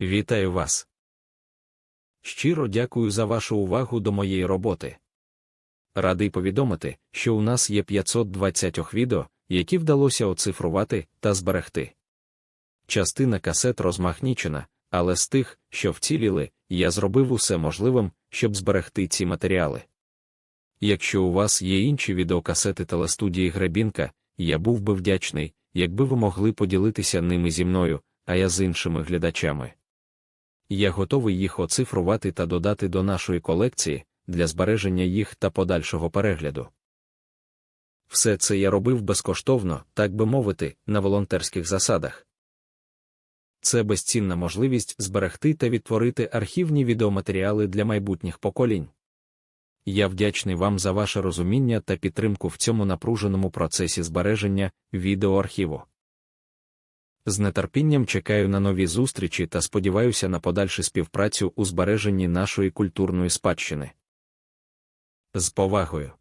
Вітаю вас. Щиро дякую за вашу увагу до моєї роботи. Радий повідомити, що у нас є 520 відео, які вдалося оцифрувати та зберегти. Частина касет розмахнічена, але з тих, що вціліли, я зробив усе можливим, щоб зберегти ці матеріали. Якщо у вас є інші відеокасети телестудії Гребінка, я був би вдячний, якби ви могли поділитися ними зі мною, а я з іншими глядачами. Я готовий їх оцифрувати та додати до нашої колекції для збереження їх та подальшого перегляду. Все це я робив безкоштовно, так би мовити, на волонтерських засадах. Це безцінна можливість зберегти та відтворити архівні відеоматеріали для майбутніх поколінь. Я вдячний вам за ваше розуміння та підтримку в цьому напруженому процесі збереження відеоархіву. З нетерпінням чекаю на нові зустрічі та сподіваюся на подальшу співпрацю у збереженні нашої культурної спадщини. З повагою.